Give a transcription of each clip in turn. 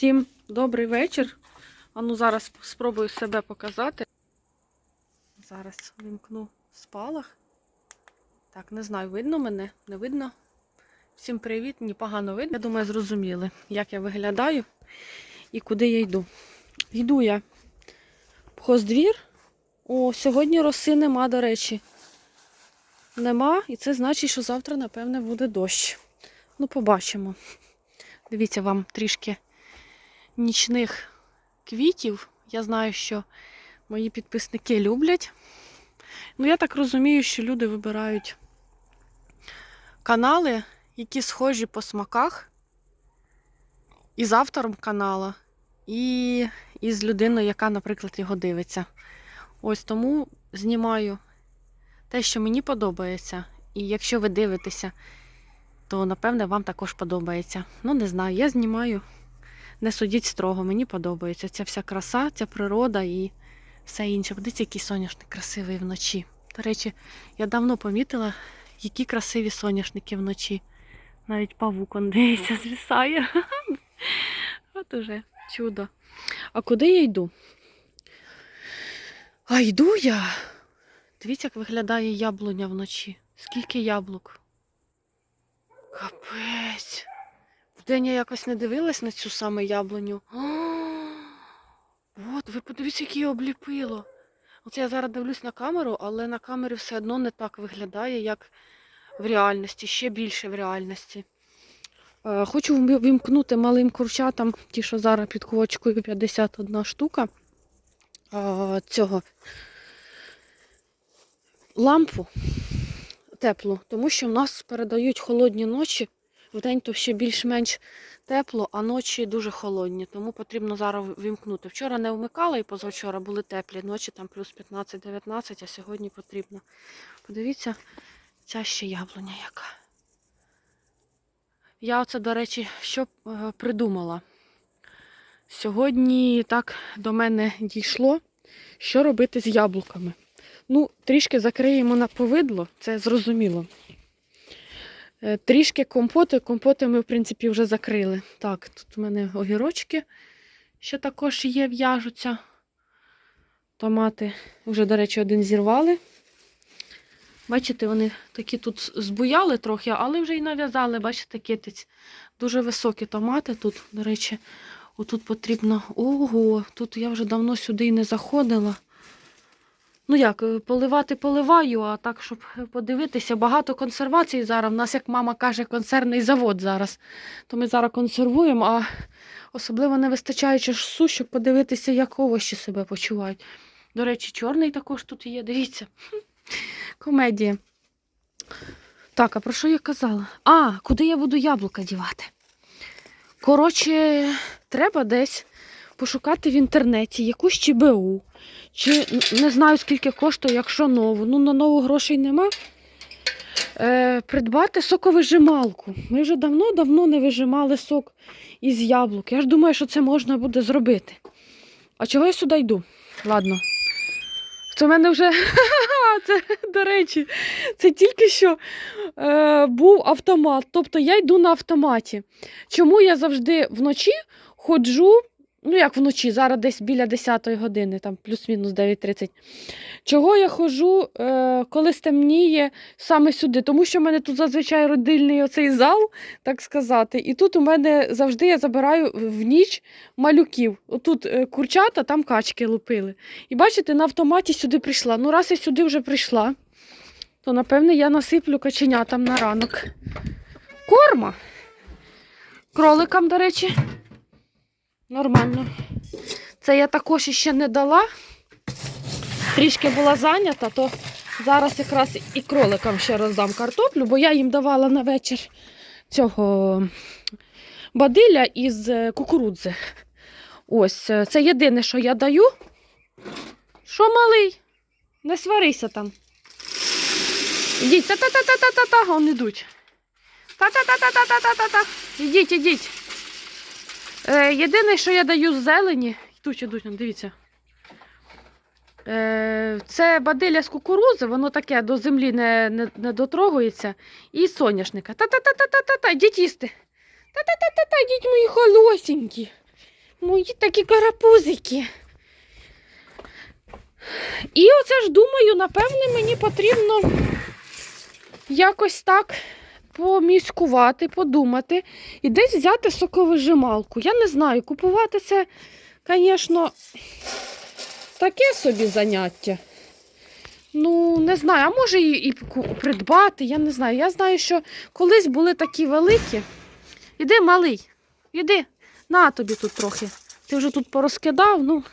Всім добрий вечір. А ну зараз спробую себе показати. Зараз вимкну спалах. Так, не знаю, видно мене, не видно. Всім привіт, мені погано видно. Я думаю, зрозуміли, як я виглядаю і куди я йду. Йду я в хоздвір. О, сьогодні роси нема, до речі. Нема, і це значить, що завтра, напевне, буде дощ. Ну, побачимо. Дивіться вам трішки нічних квітів. Я знаю, що мої підписники люблять. Ну, я так розумію, що люди вибирають канали, які схожі по смаках, і з автором канала, і, і з людиною, яка, наприклад, його дивиться. Ось тому знімаю те, що мені подобається. І якщо ви дивитеся, то напевне вам також подобається. Ну, не знаю, я знімаю. Не судіть строго, мені подобається ця вся краса, ця природа і все інше. Подивіться, який соняшник красивий вночі. До речі, я давно помітила, які красиві соняшники вночі. Навіть павук он дивіться, звісає. От уже чудо. А куди я йду? А йду я. Дивіться, як виглядає яблуня вночі. Скільки яблук. Капець. Вдень я якось не дивилась на цю саме яблуню. О, От, ви подивіться, які обліпило. Оце я зараз дивлюсь на камеру, але на камері все одно не так виглядає, як в реальності, ще більше в реальності. Е, Хочу вімкнути малим курчатам, ті, що зараз під квочкою 51 штука е, цього лампу теплу, тому що в нас передають холодні ночі. Вдень то ще більш-менш тепло, а ночі дуже холодні, тому потрібно зараз вімкнути. Вчора не вмикала і позавчора були теплі, ночі там плюс 15-19, а сьогодні потрібно. Подивіться, ця ще яблуня яка. Я оце, до речі, що е, придумала. Сьогодні так до мене дійшло, що робити з яблуками. Ну, трішки закриємо на повидло, це зрозуміло. Е, Трішки компоти. Компоти ми, в принципі, вже закрили. Так, тут у мене огірочки ще також є, в'яжуться. Томати вже, до речі, один зірвали. Бачите, вони такі тут збуяли трохи, але вже й нав'язали, бачите, китиць. Дуже високі томати тут, до речі, отут потрібно. Ого, тут я вже давно сюди і не заходила. Ну як, е, поливати поливаю, а так, щоб подивитися, багато консервацій зараз. У нас, як мама каже, консервний завод зараз. То ми зараз консервуємо, а особливо не вистачає часу, щоб подивитися, як овочі себе почувають. До речі, чорний також тут є, дивіться. Комедія. Так, а про що я казала? А, куди я буду яблука дівати? Коротше, треба десь пошукати в інтернеті якусь ЧБУ. Чи не знаю, скільки коштує, якщо нову. Ну, на нову грошей нема. Е, придбати соковижималку. Ми вже давно-давно не вижимали сок із яблук. Я ж думаю, що це можна буде зробити. А чого я сюди йду? Ладно. Це в мене вже, це, до речі, це тільки що е, був автомат. Тобто я йду на автоматі. Чому я завжди вночі ходжу Ну, як вночі, зараз десь біля 10 години, там плюс-мінус 9.30. Чого я ходжу, е, коли стемніє саме сюди? Тому що в мене тут зазвичай родильний оцей зал, так сказати. І тут у мене завжди я забираю в ніч малюків. Отут е, курчата, там качки лупили. І бачите, на автоматі сюди прийшла. Ну, раз я сюди вже прийшла, то напевне я насиплю каченятам на ранок. Корма. Кроликам, до речі. Нормально. Це я також ще не дала. Трішки була зайнята, то зараз якраз і кроликам ще роздам картоплю, бо я їм давала на вечір цього бадилля із е, кукурудзи. Ось, е, це єдине, що я даю. Що малий? Не сварися там. Ідіть, та-та-та-та-та-та-та, он ідуть. Та-та-та-та-та-та-та-та. Ідіть, ідіть. Е, єдине, що я даю зелені, йдуть, йдуть, дивіться. Е, це бадилля з кукурузи, воно таке до землі не, не, не дотрогується. І соняшника. Та-та-та-та-та-та-та, йдіть. Та-та-та-та-та, йдіть мої холосенькі. Мої такі карапузики. І оце ж думаю, напевне, мені потрібно якось так поміськувати, подумати і десь взяти соковижималку. Я не знаю, купувати це, звісно, таке собі заняття. Ну, не знаю, а може і, і придбати, я не знаю. Я знаю, що колись були такі великі. Іди, малий, іди, на тобі тут трохи. Ти вже тут порозкидав, ну,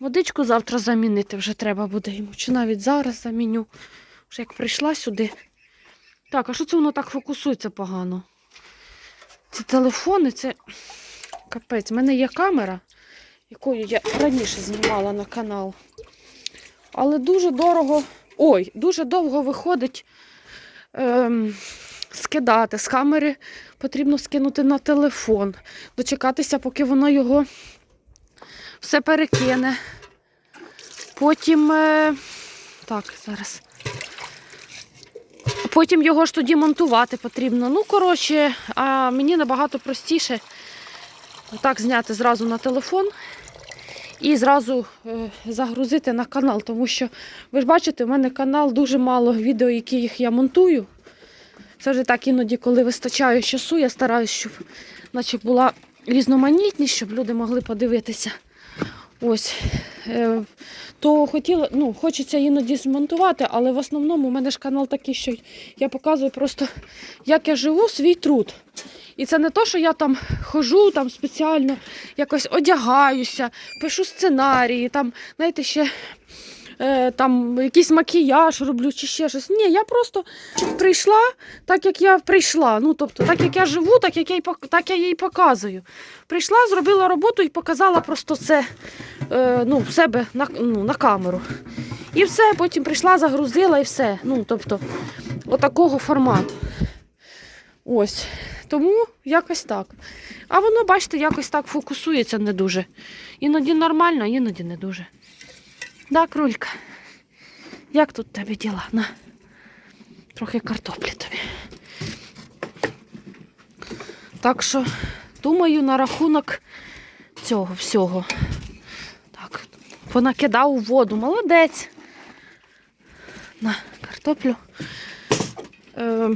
водичку завтра замінити вже треба буде йому. Чи навіть зараз заміню. Вже як прийшла сюди. Так, а що це воно так фокусується погано? Ці телефони, це капець. У мене є камера, якою я раніше знімала на канал. Але дуже дорого. Ой, дуже довго виходить ем, скидати. З камери потрібно скинути на телефон, дочекатися, поки воно його все перекине. Потім. Е, так, зараз. Потім його ж тоді монтувати потрібно. Ну, коротше, а мені набагато простіше так зняти зразу на телефон і зразу е, загрузити на канал. Тому що, ви ж бачите, у мене канал дуже мало відео, яких я монтую. Це вже так іноді, коли вистачає часу, я стараюсь, щоб наче була різноманітність, щоб люди могли подивитися. Ось. Е, то хотіла, ну, хочеться іноді змонтувати, але в основному у мене ж канал такий, що я показую просто, як я живу, свій труд. І це не то, що я там хожу там спеціально, якось одягаюся, пишу сценарії, там, знаєте, ще е, там якийсь макіяж роблю чи ще щось. Ні, я просто прийшла так, як я прийшла. Ну, тобто, так як я живу, так як я, так я їй показую. Прийшла, зробила роботу і показала просто це е, ну, в себе на, ну, на камеру. І все, потім прийшла, загрузила і все. Ну, тобто, отакого формату. Ось. Тому якось так. А воно, бачите, якось так фокусується не дуже. Іноді нормально, іноді не дуже. Да, крулька? Як тут тебе діла? На. Трохи картоплі тобі. Так що, думаю, на рахунок цього всього. Так, понакидав у воду. Молодець. На картоплю. Е,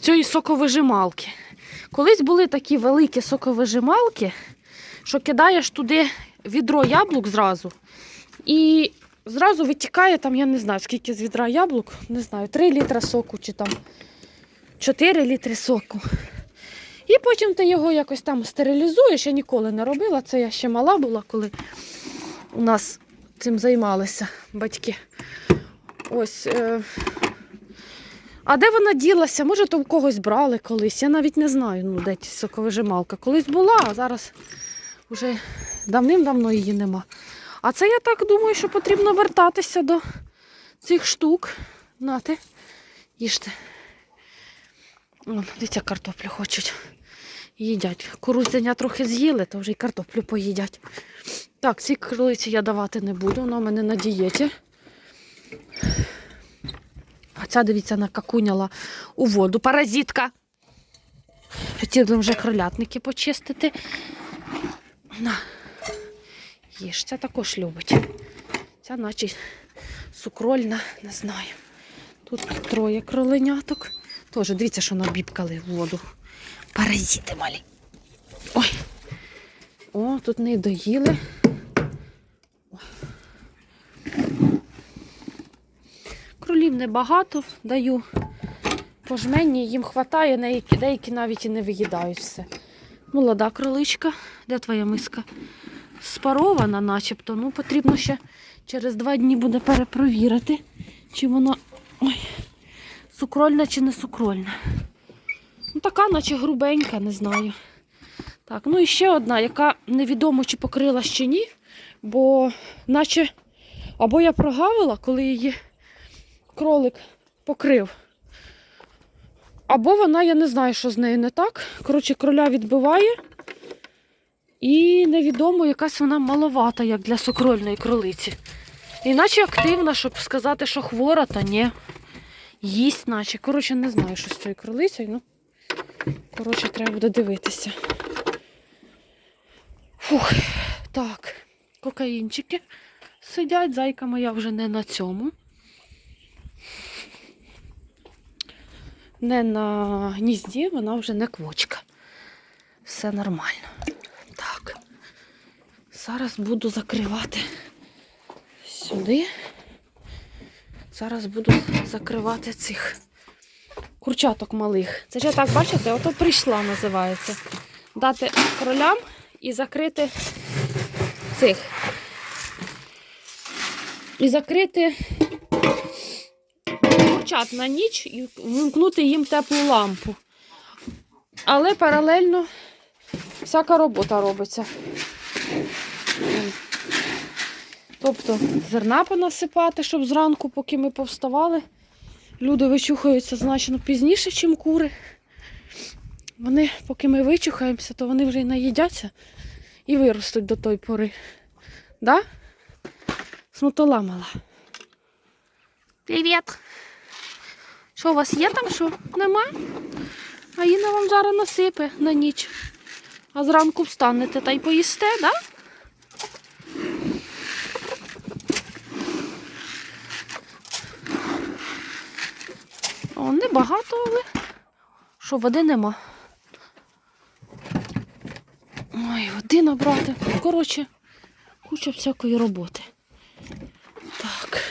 цієї соковижималки. Колись були такі великі соковижималки, що кидаєш туди відро яблук зразу. І зразу витікає там, я не знаю, скільки з відра яблук, не знаю, 3 літра соку чи там 4 літри соку. І потім ти його якось там стерилізуєш. Я ніколи не робила. Це я ще мала була, коли у нас цим займалися батьки. Ось. Е... А де вона ділася? Може, то в когось брали колись. Я навіть не знаю, ну, де ті соковижималка. Колись була, а зараз вже давним-давно її нема. А це я так думаю, що потрібно вертатися до цих штук. Нате, їжте. Дивіться, картоплю хочуть. Їдять. Курузення трохи з'їли, то вже й картоплю поїдять. Так, ці кролиці я давати не буду, вона в мене на дієті. А ця, дивіться, накакуняла у воду. Паразитка. Хотіли вже кролятники почистити. На. Їж, ця також любить. Ця наче сукрольна, не знаю. Тут троє кроленяток. Теж, дивіться, що набібкали в воду. Паразити малі. Ой. О, тут не доїли. Кролів небагато даю. По жменні їм вистачає, деякі навіть і не виїдають все. Молода кроличка. Де твоя миска? Спарована начебто. Ну, потрібно ще через два дні буде перепровірити, чи воно ой, сукрольна чи не сукрольна. Ну, така, наче грубенька, не знаю. Так, ну і ще одна, яка невідомо, чи покрила чи ні, бо наче або я прогавила, коли її кролик покрив. Або вона, я не знаю, що з нею не так. Коротше, кроля відбиває. І невідомо, якась вона маловата, як для сукрольної кролиці. Іначе активна, щоб сказати, що хвора, та ні. Їсть, наче. Коротше, не знаю, що з цією кролицею. Ну, коротше, треба буде дивитися. Фух, так, кокаїнчики сидять, зайка моя вже не на цьому. Не на гнізді, вона вже не квочка. Все нормально. Так. Зараз буду закривати сюди. Зараз буду закривати цих курчаток малих. Це ж так, бачите, ото прийшла, називається. Дати кролям і закрити цих. І закрити курчат на ніч і вимкнути їм теплу лампу. Але паралельно всяка робота робиться. Тобто зерна понасипати, щоб зранку, поки ми повставали, люди вичухаються значно пізніше, ніж кури. Вони, поки ми вичухаємося, то вони вже й наїдяться і виростуть до тої пори. Да? Смутола мала. Привіт! Що у вас є там що? Нема? А Інна вам зараз насипе на ніч. А зранку встанете та й поїсте, да? О, небагато, але що води нема. Ой, води набрати. Коротше, куча всякої роботи. Так.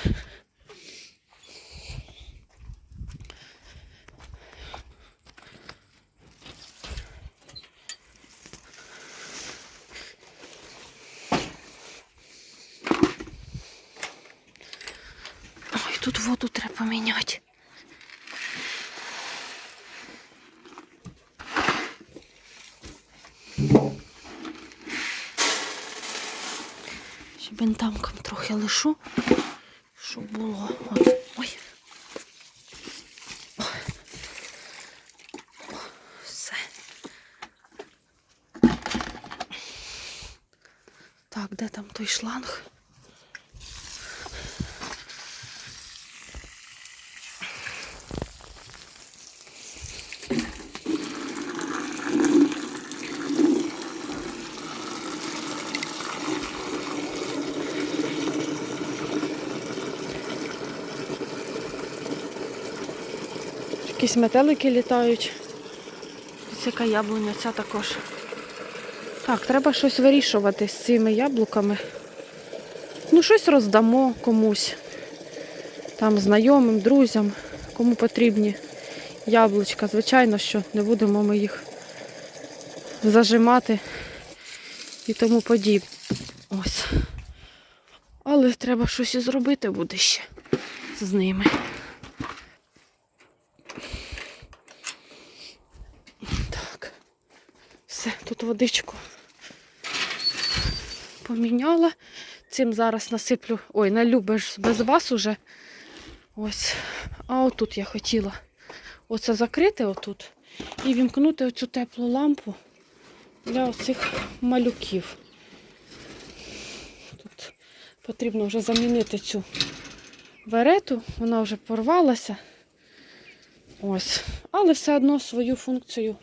Ой, тут воду треба поміняти. Ще бентамкам трохи лишу, щоб було. Ой. Все. Так, де там той шланг? Якісь метелики літають. Ось яка яблуня, ця також. Так, треба щось вирішувати з цими яблуками. Ну, щось роздамо комусь. Там знайомим, друзям, кому потрібні яблучка. Звичайно, що не будемо ми їх зажимати і тому подібне. Ось. Але треба щось і зробити буде ще з ними. Так. Все, тут водичку поміняла. Цим зараз насиплю. Ой, налю без, без вас уже. Ось. А отут я хотіла оце закрити отут і вімкнути оцю теплу лампу для оцих малюків. Тут потрібно вже замінити цю верету, вона вже порвалася. Ось. Але все одно свою функцію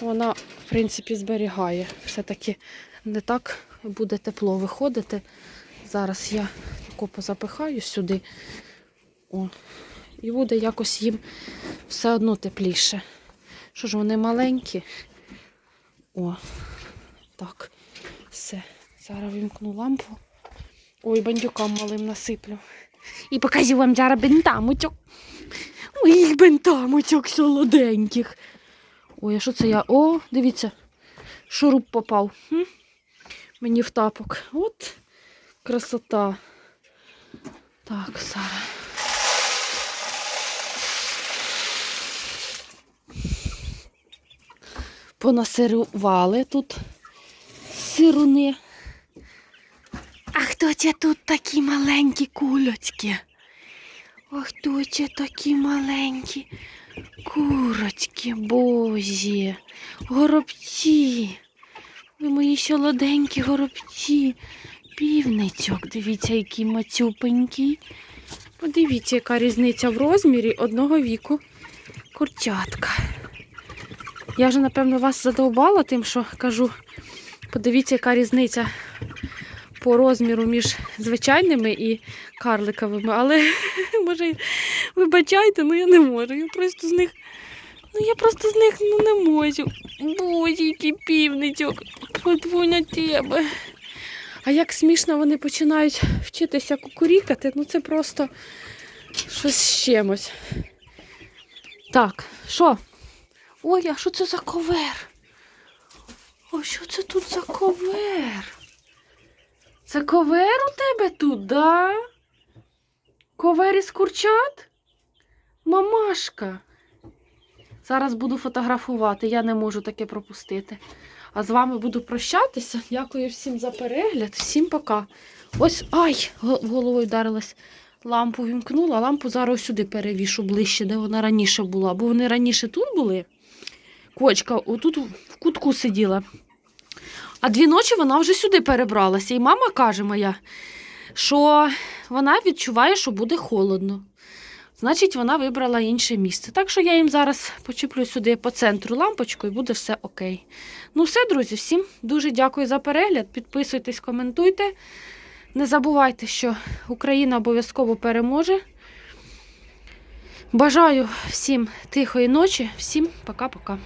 вона, в принципі, зберігає. Все-таки не так буде тепло виходити. Зараз я тако позапихаю сюди. О. І буде якось їм все одно тепліше. Що ж, вони маленькі. О, так, все. Зараз вімкну лампу. Ой, бандюкам малим насиплю. І покажу вам зараз бентамочок. Моїх бентамочок солоденьких. Ой, а що це я? О, дивіться, шуруп попав. Хм? Мені в тапок. От красота. Так, Сара. Понасирували тут сируни. А хто це тут такі маленькі кульочки? А хто це такі маленькі курочки, бозі, горобці. Ви мої солоденькі горобці. Півничок, дивіться, який мацюпенький. Подивіться, яка різниця в розмірі одного віку курчатка. Я вже, напевно, вас задовбала тим, що кажу Подивіться, яка різниця по розміру між звичайними і карликовими. Але, може, вибачайте, ну я не можу. Я просто з них. Ну я просто з них ну, не можу. Боже, який півничок. Подву тебе. А як смішно вони починають вчитися кукурікати, ну це просто щось з чимось. Так, що? Ой, а що це за ковер? Ой, що це тут за ковер? Це ковер у тебе тут, да? Ковер із курчат? Мамашка. Зараз буду фотографувати, я не можу таке пропустити. А з вами буду прощатися. Дякую всім за перегляд. Всім пока. Ось, ай, головою вдарилась. Лампу вімкнула, лампу зараз сюди перевішу ближче, де вона раніше була. Бо вони раніше тут були. Кочка отут в кутку сиділа. А дві ночі вона вже сюди перебралася. І мама каже моя, що вона відчуває, що буде холодно. Значить, вона вибрала інше місце. Так що я їм зараз почіплю сюди по центру лампочку і буде все окей. Ну, все, друзі, всім дуже дякую за перегляд. Підписуйтесь, коментуйте. Не забувайте, що Україна обов'язково переможе. Бажаю всім тихої ночі, всім пока-пока.